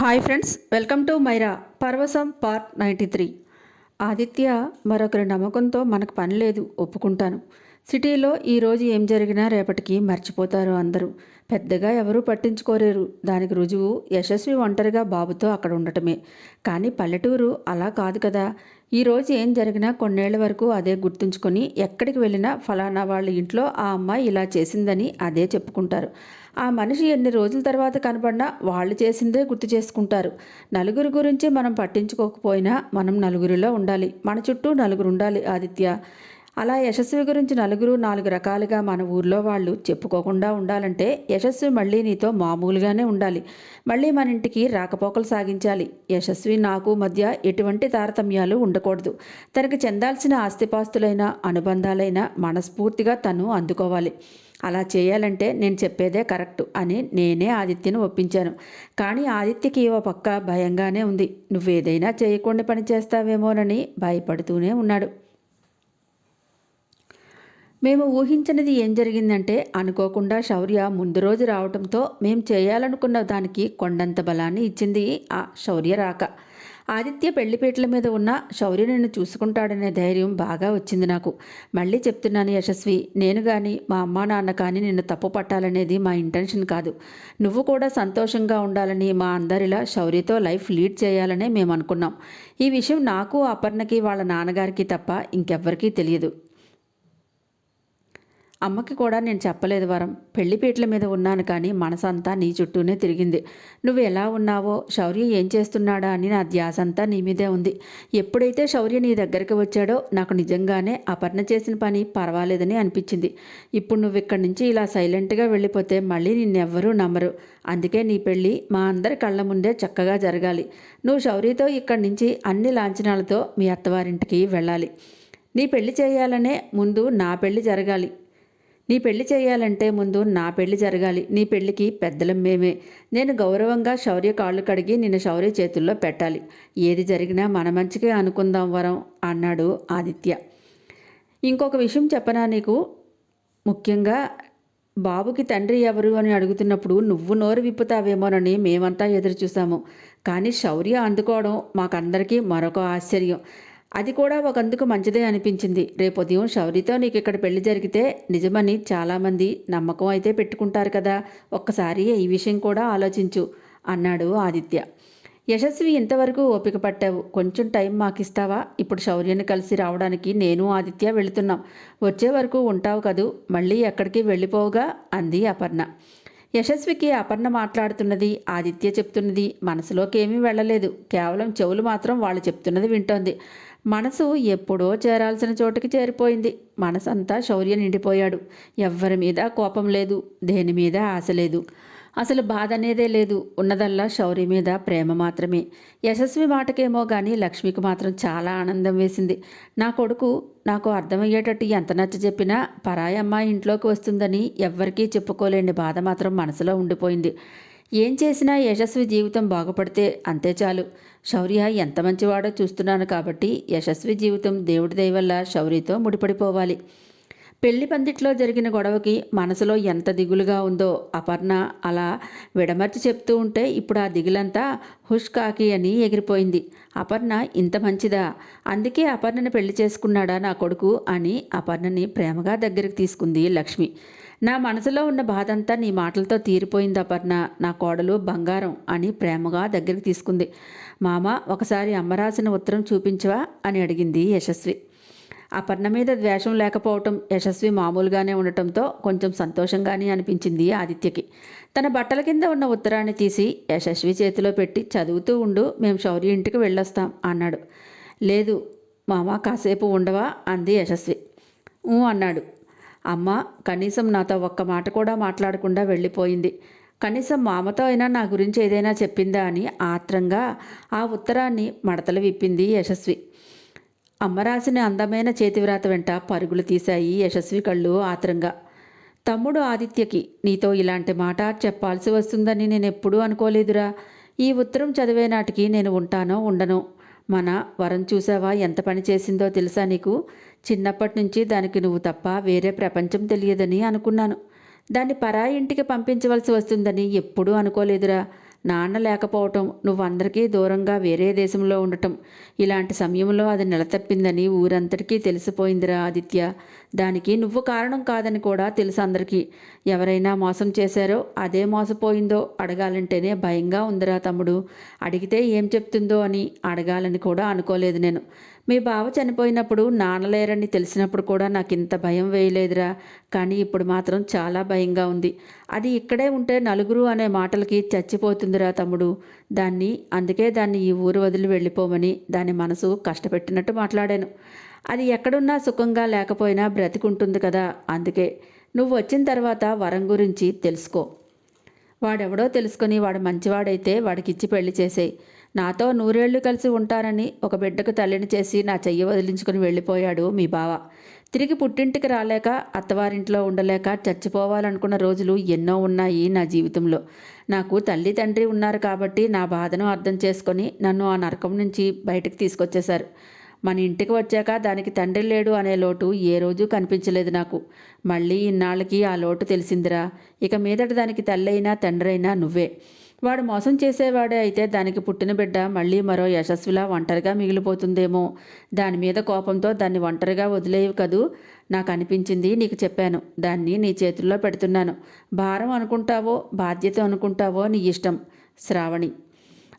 Hi friends welcome to మైరా పర్వసం part ninety three Aditya మరొకరి నమ్మకంతో మనకు పని లేదు ఒప్పుకుంటాను. సిటీలో ఈరోజు ఏం జరిగినా రేపటికి మర్చిపోతారు అందరూ. పెద్దగా ఎవరూ పట్టించుకోలేరు. దానికి రుజువు యశస్వి ఒంటరిగా బాబుతో అక్కడ ఉండటమే. కానీ పల్లెటూరు అలా కాదు కదా. ఈరోజు ఏం జరిగినా కొన్నేళ్ళ వరకు అదే గుర్తుంచుకొని ఎక్కడికి వెళ్ళినా ఫలానా వాళ్ళ ఇంట్లో ఆ అమ్మాయి ఇలా చేసిందని అదే చెప్పుకుంటారు. ఆ మనిషి ఎన్ని రోజుల తర్వాత కనపడినా వాళ్ళు చేసిందే గుర్తు చేసుకుంటారు. నలుగురు గురించి మనం పట్టించుకోకపోయినా మనం నలుగురిలో ఉండాలి. మన చుట్టూ నలుగురు ఉండాలి ఆదిత్య. అలా యశస్వి గురించి నలుగురు నాలుగు రకాలుగా మన ఊర్లో వాళ్ళు చెప్పుకోకుండా ఉండాలంటే యశస్వి మళ్ళీ నీతో మామూలుగానే ఉండాలి. మళ్ళీ మన ఇంటికి రాకపోకలు సాగించాలి. యశస్వి నాకు మధ్య ఎటువంటి తారతమ్యాలు ఉండకూడదు. తనకి చెందాల్సిన ఆస్తిపాస్తులైన అనుబంధాలైనా మనస్ఫూర్తిగా తను అందుకోవాలి. అలా చేయాలంటే నేను చెప్పేదే కరెక్ట్ అని నేనే ఆదిత్యను ఒప్పించాను. కానీ ఆదిత్యకి ఓ పక్క భయంగానే ఉంది. నువ్వేదైనా చేయకుండా పని చేస్తావేమోనని భయపడుతూనే ఉన్నాడు. మేము ఊహించినది ఏం జరిగిందంటే అనుకోకుండా శౌర్య ముందు రోజు రావడంతో మేము చేయాలనుకున్న దానికి కొండంత బలాన్ని ఇచ్చింది ఆ శౌర్య రాక. ఆదిత్య పెళ్ళిపీటల మీద ఉన్న శౌర్య నిన్ను చూసుకుంటాడనే ధైర్యం బాగా వచ్చింది నాకు. మళ్ళీ చెప్తున్నాను యశస్వి నేను కానీ మా అమ్మా నాన్న కానీ నిన్ను తప్పు పట్టాలనేది మా ఇంటెన్షన్ కాదు. నువ్వు కూడా సంతోషంగా ఉండాలని మా అందరిలా శౌర్యతో లైఫ్ లీడ్ చేయాలనే మేము అనుకున్నాం. ఈ విషయం నాకు అపర్ణకి వాళ్ళ నాన్నగారికి తప్ప ఇంకెవ్వరికీ తెలియదు. అమ్మకి కూడా నేను చెప్పలేదు వరం. పెళ్ళిపీటల మీద ఉన్నాను కానీ మనసంతా నీ చుట్టూనే తిరిగింది. నువ్వు ఎలా ఉన్నావో శౌర్య ఏం చేస్తున్నాడా అని నా ధ్యాస అంతా నీ మీదే ఉంది. ఎప్పుడైతే శౌర్య నీ దగ్గరికి వచ్చాడో నాకు నిజంగానే అపర్ణ చేసిన పని పర్వాలేదని అనిపించింది. ఇప్పుడు నువ్వు ఇక్కడి నుంచి ఇలా సైలెంట్గా వెళ్ళిపోతే మళ్ళీ నిన్నెవ్వరూ నమ్మరు. అందుకే నీ పెళ్ళి మా అందరి కళ్ళ ముందే చక్కగా జరగాలి. నువ్వు శౌర్యతో ఇక్కడి నుంచి అన్ని లాంఛనాలతో మీ అత్తవారింటికి వెళ్ళాలి. నీ పెళ్ళి చేయాలనే ముందు నా పెళ్ళి జరగాలి. నీ పెళ్ళి చేయాలంటే ముందు నా పెళ్ళి జరగాలి. నీ పెళ్ళికి పెద్దలం మేమే. నేను గౌరవంగా శౌర్య కాళ్ళు కడిగి నిన్ను శౌర్య చేతుల్లో పెట్టాలి. ఏది జరిగినా మన మంచిగా అనుకుందాం వరం అన్నాడు ఆదిత్య. ఇంకొక విషయం చెప్పనా నీకు? ముఖ్యంగా బాబుకి తండ్రి ఎవరు అని అడుగుతున్నప్పుడు నువ్వు నోరు విప్పుతావేమోనని మేమంతా ఎదురు చూసాము కానీ శౌర్య అందుకోవడం మాకందరికీ మరొక ఆశ్చర్యం. అది కూడా ఒకందుకు మంచిదే అనిపించింది. రేపు ఉదయం శౌరితో నీకు ఇక్కడ పెళ్ళి జరిగితే నిజమని చాలామంది నమ్మకం అయితే పెట్టుకుంటారు కదా. ఒక్కసారి ఈ విషయం కూడా ఆలోచించు అన్నాడు ఆదిత్య. యశస్వి ఇంతవరకు ఓపిక పట్టావు. కొంచెం టైం మాకిస్తావా? ఇప్పుడు శౌర్యాన్ని కలిసి రావడానికి నేను ఆదిత్య వెళుతున్నాం. వచ్చే వరకు ఉంటావు కదూ? మళ్ళీ ఎక్కడికి వెళ్ళిపోవుగా? అంది అపర్ణ. యశస్వికి అపర్ణ మాట్లాడుతున్నది. ఆదిత్య చెప్తున్నది. మనసులోకి ఏమీ వెళ్ళలేదు. కేవలం చెవులు మాత్రం వాళ్ళు చెప్తున్నది వింటోంది. మనసు ఎప్పుడో చేరాల్సిన చోటుకి చేరిపోయింది. మనసంతా శౌర్య నిండిపోయాడు. ఎవ్వరి మీద కోపం లేదు. దేని మీద ఆశ లేదు. అసలు బాధ అనేదే లేదు. ఉన్నదల్లా శౌర్య మీద ప్రేమ మాత్రమే. యశస్వి మాటకేమో కానీ లక్ష్మికి మాత్రం చాలా ఆనందం వేసింది. నా కొడుకు నాకు అర్థమయ్యేటట్టు ఎంత నచ్చ చెప్పినా పరాయి అమ్మాయి ఇంట్లోకి వస్తుందని ఎవ్వరికీ చెప్పుకోలేని బాధ మాత్రం మనసులో ఉండిపోయింది. ఏం చేసినా యశస్వి జీవితం బాగుపడితే అంతే చాలు. శౌర్య ఎంత మంచివాడో చూస్తున్నాను కాబట్టి యశస్వి జీవితం దేవుడి దయవల్ల శౌర్యతో ముడిపడిపోవాలి. పెళ్ళి పందిట్లో జరిగిన గొడవకి మనసులో ఎంత దిగులుగా ఉందో అపర్ణ అలా విడమర్చి చెప్తూ ఉంటే ఇప్పుడు ఆ దిగులంతా హుష్ కాకి అని ఎగిరిపోయింది. అపర్ణ ఇంత మంచిదా? అందుకే అపర్ణని పెళ్ళి చేసుకున్నాడా నా కొడుకు? అని అపర్ణని ప్రేమగా దగ్గరికి తీసుకుంది లక్ష్మి. నా మనసులో ఉన్న బాధంతా నీ మాటలతో తీరిపోయింది అపర్ణ. నా కోడలు బంగారం అని ప్రేమగా దగ్గరికి తీసుకుంది. మామ ఒకసారి అమ్మ రాసిన ఉత్తరం చూపించవా? అని అడిగింది యశస్వి. అపర్ణ మీద ద్వేషం లేకపోవటం యశస్వి మామూలుగానే ఉండటంతో కొంచెం సంతోషంగానే అనిపించింది ఆదిత్యకి. తన బట్టల కింద ఉన్న ఉత్తరాన్ని తీసి యశస్వి చేతిలో పెట్టి చదువుతూ ఉండు మేము శౌర్య ఇంటికి వెళ్ళొస్తాం అన్నాడు. లేదు మామ కాసేపు ఉండవా? అంది యశస్వి. ఊ అన్నాడు. అమ్మ కనీసం నాతో ఒక్క మాట కూడా మాట్లాడకుండా వెళ్ళిపోయింది. కనీసం మామతో అయినా నా గురించి ఏదైనా చెప్పిందా అని ఆత్రంగా ఆ ఉత్తరాన్ని మడతలు విప్పింది యశస్వి. అమ్మరాసిన అందమైన చేతివ్రాత వెంట పరుగులు తీశాయి యశస్వి కళ్ళు ఆత్రంగా. తమ్ముడు ఆదిత్యకి నీతో ఇలాంటి మాట చెప్పాల్సి వస్తుందని నేను ఎప్పుడూ అనుకోలేదురా. ఈ ఉత్తరం చదివే నాటికి నేను ఉంటానో ఉండను. మన వరం చూసావా? ఎంత పని చేసిందో తెలుసా నీకు? చిన్నప్పటి నుంచి దానికి నువ్వు తప్ప వేరే ప్రపంచం తెలియదని అనుకున్నాను. దాన్ని పరాయి ఇంటికి పంపించవలసి వస్తుందని ఎప్పుడూ అనుకోలేదురా. నాన్న లేకపోవటం నువ్వు అందరికీ దూరంగా వేరే దేశంలో ఉండటం. ఇలాంటి సమయంలో అది నిలతప్పిందని ఊరంతటికీ తెలిసిపోయిందిరా ఆదిత్య. దానికి నువ్వు కారణం కాదని కూడా తెలుసు అందరికీ. ఎవరైనా మోసం చేశారో అదే మోసపోయిందో అడగాలంటేనే భయంగా ఉందిరా తమ్ముడు. అడిగితే ఏం చెప్తుందో అని అడగాలని కూడా అనుకోలేదు నేను. మీ బావ చనిపోయినప్పుడు నానలేరని తెలిసినప్పుడు కూడా నాకు ఇంత భయం వేయలేదురా. కానీ ఇప్పుడు మాత్రం చాలా భయంగా ఉంది. అది ఇక్కడే ఉంటే నలుగురు అనే మాటలకి చచ్చిపోతుందిరా తమ్ముడు. దాన్ని అందుకే దాన్ని ఈ ఊరు వదిలి వెళ్ళిపోమని దాని మనసు కష్టపెట్టినట్టు మాట్లాడాను. అది ఎక్కడున్నా సుఖంగా లేకపోయినా బ్రతికుంటుంది కదా. అందుకే నువ్వు వచ్చిన తర్వాత వరం గురించి తెలుసుకో. వాడెవడో తెలుసుకొని వాడు మంచివాడైతే వాడికిచ్చి పెళ్ళి చేసేయి. నాతో నూరేళ్ళు కలిసి ఉంటారని ఒక బిడ్డకు తల్లిని చేసి నా చెయ్యి వదిలించుకుని వెళ్ళిపోయాడు మీ బావ. తిరిగి పుట్టింటికి రాలేక అత్తవారింట్లో ఉండలేక చచ్చిపోవాలనుకున్న రోజులు ఎన్నో ఉన్నాయి నా జీవితంలో. నాకు తల్లి తండ్రి ఉన్నారు కాబట్టి నా బాధను అర్థం చేసుకొని నన్ను ఆ నరకం నుంచి బయటకు తీసుకొచ్చేశారు. మన ఇంటికి వచ్చాక దానికి తండ్రి లేడు అనే లోటు ఏ రోజు కనిపించలేదు నాకు. మళ్ళీ ఇన్నాళ్ళకి ఆ లోటు తెలిసిందిరా. ఇక మీదట దానికి తల్లైనా తండ్రి అయినా నువ్వే. వాడు మోసం చేసేవాడే అయితే దానికి పుట్టిన బిడ్డ మళ్ళీ మరో యశస్విలా ఒంటరిగా మిగిలిపోతుందేమో. దాని మీద కోపంతో దాన్ని ఒంటరిగా వదిలేవు కదూ? నాకు అనిపించింది నీకు చెప్పాను. దాన్ని నీ చేతుల్లో పెడుతున్నాను. భారం అనుకుంటావో బాధ్యత అనుకుంటావో నీ ఇష్టం శ్రావణి.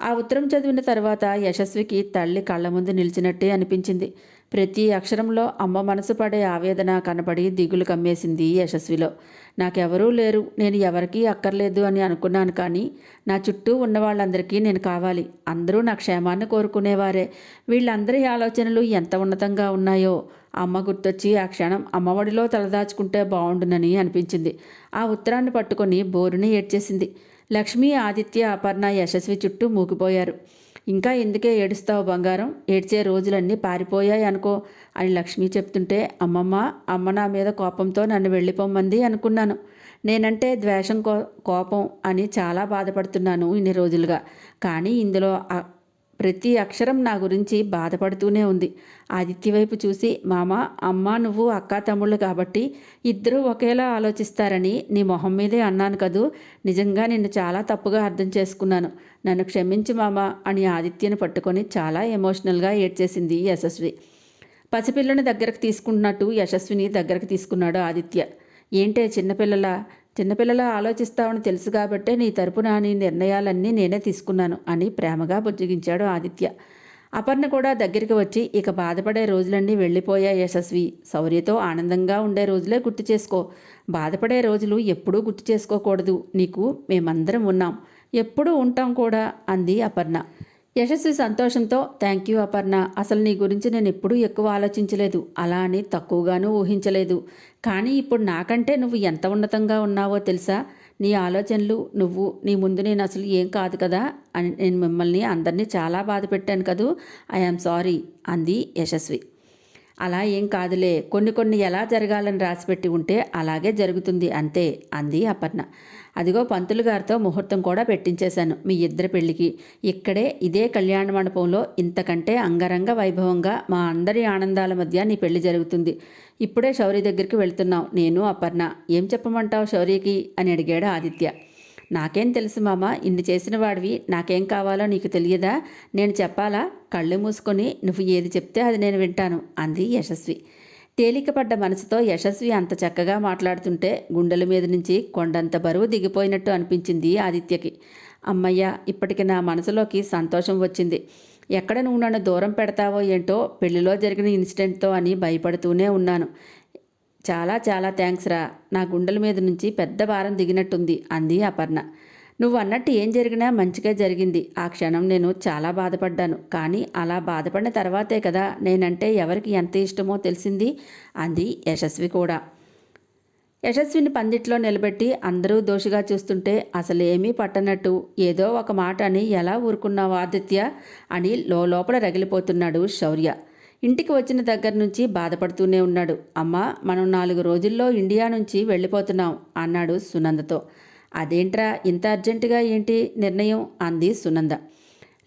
ఆ ఉత్తరం చదివిన తర్వాత యశస్వికి తల్లి కళ్ళ ముందు నిలిచినట్టే అనిపించింది. ప్రతి అక్షరంలో అమ్మ మనసు పడే ఆవేదన కనబడి దిగులు కమ్మేసింది యశస్విలో. నాకెవరూ లేరు. నేను ఎవరికీ అక్కర్లేదు అని అనుకున్నాను కానీ నా చుట్టూ ఉన్న వాళ్ళందరికీ నేను కావాలి. అందరూ నా క్షేమాన్ని కోరుకునేవారే. వీళ్ళందరి ఆలోచనలు ఎంత ఉన్నతంగా ఉన్నాయో. అమ్మ గుర్తొచ్చి ఆ క్షణం అమ్మఒడిలో తలదాచుకుంటే బాగుండునని అనిపించింది. ఆ ఉత్తరాన్ని పట్టుకొని బోరుని ఏడ్చేసింది. లక్ష్మి ఆదిత్య అపర్ణ యశస్వి చుట్టూ మూకిపోయారు ఇంకా ఎందుకే ఏడుస్తావు బంగారం? ఏడ్చే రోజులన్నీ పారిపోయాయి అనుకో అని లక్ష్మి చెప్తుంటే అమ్మమ్మ అమ్మ నా మీద కోపంతో నన్ను వెళ్ళిపోమ్మంది అనుకున్నాను. నేనంటే ద్వేషం కో కోపం అని చాలా బాధపడుతున్నాను ఇన్ని రోజులుగా. కానీ ఇందులో ప్రతి అక్షరం నా గురించి బాధపడుతూనే ఉంది. ఆదిత్య వైపు చూసి మామ అమ్మ నువ్వు అక్క తమ్ముళ్ళు కాబట్టి ఇద్దరూ ఒకేలా ఆలోచిస్తారని నీ మొహం మీదే అన్నాను కదూ. నిజంగా నిన్ను చాలా తప్పుగా అర్థం చేసుకున్నాను. నన్ను క్షమించు మామ అని ఆదిత్యను పట్టుకొని చాలా ఎమోషనల్గా ఏడ్చేసింది యశస్వి. పసిపిల్లని దగ్గరకు తీసుకుంటున్నట్టు యశస్విని దగ్గరకు తీసుకున్నాడు ఆదిత్య. ఏంటే చిన్నపిల్లల? చిన్నపిల్లలు ఆలోచిస్తావని తెలుసు కాబట్టే నీ తరపున నీ నిర్ణయాలన్నీ నేనే తీసుకున్నాను అని ప్రేమగా బుజ్జగించాడు ఆదిత్య. అపర్ణ కూడా దగ్గరికి వచ్చి ఇక బాధపడే రోజులన్నీ వెళ్ళిపోయా యశస్వి. శౌర్యతో ఆనందంగా ఉండే రోజులే గుర్తు చేసుకో. బాధపడే రోజులు ఎప్పుడూ గుర్తు చేసుకోకూడదు. నీకు మేమందరం ఉన్నాం. ఎప్పుడూ ఉంటాం కూడా అంది అపర్ణ. యశస్వి సంతోషంతో థ్యాంక్ యూ అపర్ణ. అసలు నీ గురించి నేను ఎప్పుడూ ఎక్కువ ఆలోచించలేదు. అలా అని తక్కువగానూ ఊహించలేదు. కానీ ఇప్పుడు నాకంటే నువ్వు ఎంత ఉన్నతంగా ఉన్నావో తెలుసా? నీ ఆలోచనలు నువ్వు నీ ముందు నేను అసలు ఏం కాదు కదా? అని నేను మిమ్మల్ని అందరినీ చాలా బాధ పెట్టాను కదూ ఐఆమ్ సారీ అంది యశస్వి. అలా ఏం కాదులే. కొన్ని కొన్ని ఎలా జరగాలని రాసిపెట్టి ఉంటే అలాగే జరుగుతుంది అంతే అంది అపర్ణ. అదిగో పంతులు గారితో ముహూర్తం కూడా పెట్టించేశాను మీ ఇద్దరి పెళ్ళికి ఇక్కడే ఇదే కళ్యాణ మండపంలో ఇంతకంటే అంగరంగ వైభవంగా మా అందరి ఆనందాల మధ్య నీ పెళ్ళి జరుగుతుంది. ఇప్పుడే శౌరి దగ్గరికి వెళ్తున్నాం నేను అపర్ణ. ఏం చెప్పమంటావు శౌరికి? అని అడిగాడు ఆదిత్య. నాకేం తెలుసు మామ ఇన్ని చేసిన వాడివి నాకేం కావాలో నీకు తెలియదా? నేను చెప్పాలా? కళ్ళు మూసుకొని నువ్వు ఏది చెప్తే అది నేను వింటాను అంది యశస్వి. తేలికపడ్డ మనసుతో యశస్వి అంత చక్కగా మాట్లాడుతుంటే గుండెల మీద నుంచి కొండంత బరువు దిగిపోయినట్టు అనిపించింది ఆదిత్యకి. అమ్మయ్య ఇప్పటికి నా మనసులోకి సంతోషం వచ్చింది. ఎక్కడ నువ్వు నన్ను దూరం పెడతావో ఏంటో పెళ్ళిలో జరిగిన ఇన్సిడెంట్తో అని భయపడుతూనే ఉన్నాను. చాలా చాలా థ్యాంక్స్ రా. నా గుండెల మీద నుంచి పెద్ద భారం దిగినట్టుంది అంది అపర్ణ. నువ్వు అన్నట్టు ఏం జరిగినా మంచిగా జరిగింది. ఆ క్షణం నేను చాలా బాధపడ్డాను. కానీ అలా బాధపడిన తర్వాతే కదా నేనంటే ఎవరికి ఎంత ఇష్టమో తెలిసింది అంది యశస్వి కూడా. యశస్విని పందిట్లో నిలబెట్టి అందరూ దోషిగా చూస్తుంటే అసలు ఏమీ పట్టనట్టు. ఏదో ఒక మాట అని ఎలా ఊరుకున్నావు ఆదిత్య అని లోపల రగిలిపోతున్నాడు శౌర్య. ఇంటికి వచ్చిన దగ్గర నుంచి బాధపడుతూనే ఉన్నాడు. అమ్మ మనం నాలుగు రోజుల్లో ఇండియా నుంచి వెళ్ళిపోతున్నాం అన్నాడు సునందతో. అదేంట్రా ఇంత అర్జెంటుగా ఏంటి నిర్ణయం? అంది సునంద.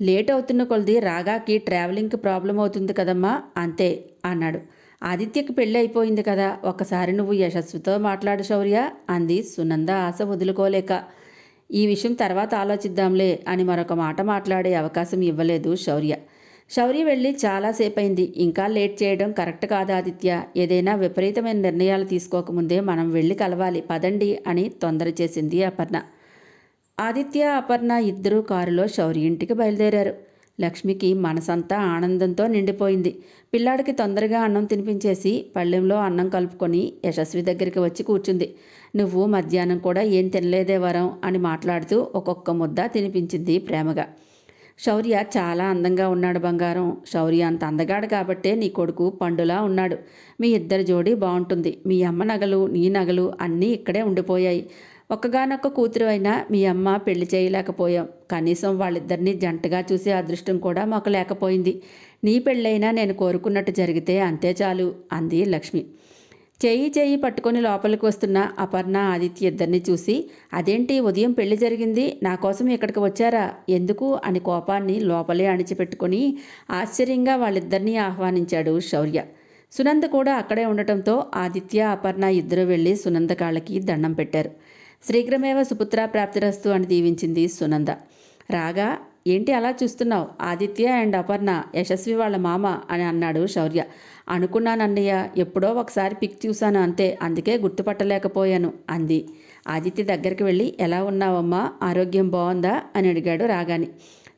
లేట్ అవుతున్న కొలది రాగాకి ట్రావెలింగ్కి ప్రాబ్లం అవుతుంది కదమ్మా అంతే అన్నాడు. ఆదిత్యకి పెళ్ళి అయిపోయింది కదా ఒకసారి నువ్వు యశస్వితో మాట్లాడు శౌర్య అంది సునంద ఆశ వదులుకోలేక. ఈ విషయం తర్వాత ఆలోచిద్దాంలే అని మరొక మాట మాట్లాడే అవకాశం ఇవ్వలేదు శౌర్య. శౌరి వెళ్ళి చాలాసేపైంది ఇంకా లేట్ చేయడం కరెక్ట్ కాదు ఆదిత్య? ఏదైనా విపరీతమైన నిర్ణయాలు తీసుకోకముందే మనం వెళ్ళి కలవాలి. పదండి అని తొందర చేసింది అపర్ణ. ఆదిత్య అపర్ణ ఇద్దరూ కారులో శౌరి ఇంటికి బయలుదేరారు. లక్ష్మికి మనసంతా ఆనందంతో నిండిపోయింది. పిల్లాడికి తొందరగా అన్నం తినిపించేసి పళ్ళెంలో అన్నం కలుపుకొని యశస్వి దగ్గరికి వచ్చి కూర్చుంది. నువ్వు మధ్యాహ్నం కూడా ఏం తినలేదే వరం అని మాట్లాడుతూ ఒక్కొక్క ముద్ద తినిపించింది ప్రేమగా. శౌర్య చాలా అందంగా ఉన్నాడు బంగారం. శౌర్య అంత అందగాడు కాబట్టే నీ కొడుకు పండులా ఉన్నాడు. మీ ఇద్దరి జోడీ బాగుంటుంది. మీ అమ్మ నగలు నీ నగలు అన్నీ ఇక్కడే ఉండిపోయాయి. ఒక్కగానొక్క కూతురు అయినా మీ అమ్మ పెళ్ళి చేయలేకపోయాం. కనీసం వాళ్ళిద్దరినీ జంటగా చూసే అదృష్టం కూడా మాకు లేకపోయింది. నీ పెళ్ళైనా నేను కోరుకున్నట్టు జరిగితే అంతే చాలు అంది లక్ష్మి. చేయి చెయ్యి పట్టుకొని లోపలికి వస్తున్న అపర్ణ ఆదిత్య ఇద్దరిని చూసి అదేంటి ఉదయం పెళ్ళి జరిగింది నా కోసం ఇక్కడికి వచ్చారా? ఎందుకు? అని కోపాన్ని లోపలే అణిచిపెట్టుకొని ఆశ్చర్యంగా వాళ్ళిద్దరినీ ఆహ్వానించాడు శౌర్య. సునంద కూడా అక్కడే ఉండటంతో ఆదిత్య అపర్ణ ఇద్దరు వెళ్ళి సునంద కాళ్ళకి దండం పెట్టారు. శీఘ్రమేవ సుపుత్ర ప్రాప్తిరస్తు అని దీవించింది సునంద. రాగా ఏంటి అలా చూస్తున్నావు? ఆదిత్య అండ్ అపర్ణ యశస్వి వాళ్ళ మామ అని అన్నాడు శౌర్య. అనుకున్నానన్నయ్య ఎప్పుడో ఒకసారి పిక్ చూశాను అంతే అందుకే గుర్తుపట్టలేకపోయాను అంది. ఆదిత్య దగ్గరికి వెళ్ళి ఎలా ఉన్నావమ్మా? ఆరోగ్యం బాగుందా? అని అడిగాడు రాగాని.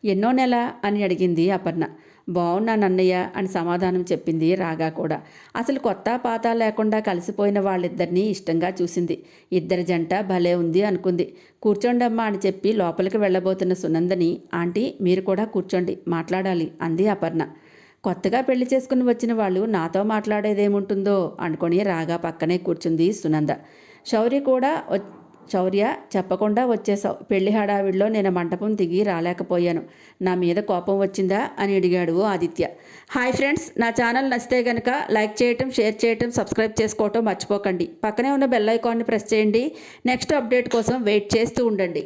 ఎన్నో నెల? అని అడిగింది అపర్ణ. బాగున్నాను అన్నయ్య అని సమాధానం చెప్పింది రాగా కూడా. అసలు కొత్త పాత లేకుండా కలిసిపోయిన వాళ్ళిద్దరినీ ఇష్టంగా చూసింది. ఇద్దరి జంట భలే ఉంది అనుకుంది. కూర్చోండమ్మా అని చెప్పి లోపలికి వెళ్ళబోతున్న సునందని ఆంటీ మీరు కూడా కూర్చోండి మాట్లాడాలి అంది అపర్ణ. కొత్తగా పెళ్ళి చేసుకుని వచ్చిన వాళ్ళు నాతో మాట్లాడేదేముంటుందో అనుకొని రాగా పక్కనే కూర్చుంది సునంద. శౌర్య కూడా శౌర్య చెప్పకుండా వచ్చేసావు పెళ్ళి హడావిడిలో నేను మంటపం దిగి రాలేకపోయాను. నా మీద కోపం వచ్చిందా అని అడిగాడు ఆదిత్య. హాయ్ ఫ్రెండ్స్ నా ఛానల్ నచ్చితే కనుక లైక్ చేయటం షేర్ చేయటం సబ్స్క్రైబ్ చేసుకోవటం మర్చిపోకండి. పక్కనే ఉన్న బెల్ ఐకాన్ని ప్రెస్ చేయండి. నెక్స్ట్ అప్డేట్ కోసం వెయిట్ చేస్తూ ఉండండి.